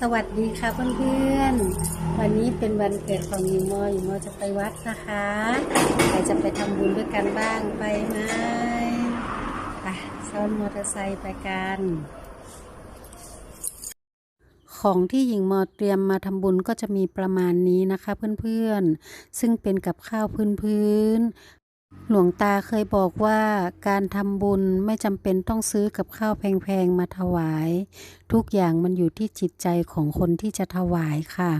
สวัสดีค่ะเพื่อนๆ วันนี้เป็นวันเกิดของยูโมยูโมจะไปวัดนะคะใครจะไปทำบุญด้วยกันบ้างไปไหมไปซ้อนมอเตอร์ไซค์ไปกัน ของที่หญิงมอเตรียมมาทำบุญก็จะมีประมาณนี้นะคะเพื่อนๆ ซึ่งเป็นกับข้าวพื้นๆ หลวงตาเคยบอกว่าการทำบุญไม่จำเป็นต้องซื้อกับข้าวแพงๆมาถวาย ทุกอย่างมันอยู่ที่จิตใจของคนที่จะถวายค่ะ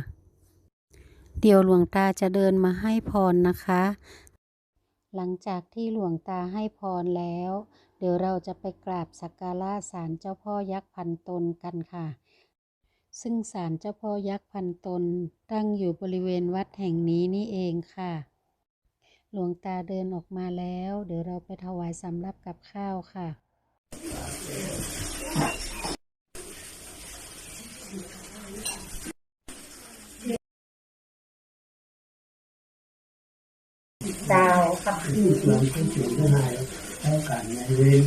เดี๋ยวหลวงตาจะเดินมาให้พรนะคะ หลังจากที่หลวงตาให้พรแล้ว เดี๋ยวเราจะไปกราบสักการะศาลเจ้าพ่อยักษ์พันตนกันค่ะ ซึ่งศาลเจ้าพ่อยักษ์พันตนตั้งอยู่บริเวณวัดแห่งนี้นี่เองค่ะ หลวงตาเดินออกมาแล้ว เดี๋ยวเราไปถวายสำรับกับข้าวค่ะ ดาวครับที่หลังที่ถึงทนายแล้วกันในเวร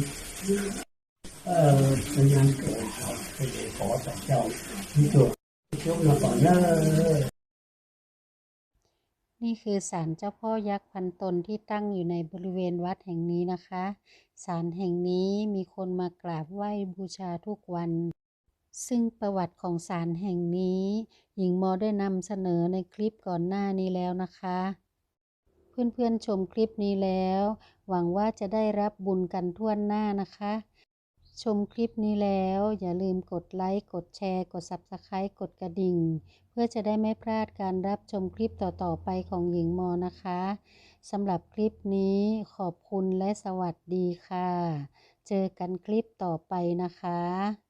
เอ่อเป็นงานเกิดเขาไปขอจากเจ้าที่ตัวช่วงมาก่อนเนอะ นี่คือศาลเจ้าพ่อยักษ์พันตนที่ตั้งอยู่ในบริเวณวัดแห่งนี้นะคะ ศาลแห่งนี้มีคนมากราบไหว้บูชาทุกวัน ซึ่งประวัติของศาลแห่งนี้ หญิงมอได้นำเสนอในคลิปก่อนหน้านี้แล้วนะคะ เพื่อนๆชมคลิปนี้แล้ว หวังว่าจะได้รับบุญกันทั่วหน้านะคะ ชมคลิปนี้แล้ว อย่าลืมกดไลค์ กดแชร์ กด Subscribe กดกระดิ่ง เพื่อจะได้ไม่พลาดการรับชมคลิปต่อ ๆ ไปของหญิงมอนะคะสำหรับคลิปนี้ขอบคุณและสวัสดีค่ะ เจอกันคลิปต่อไปนะคะ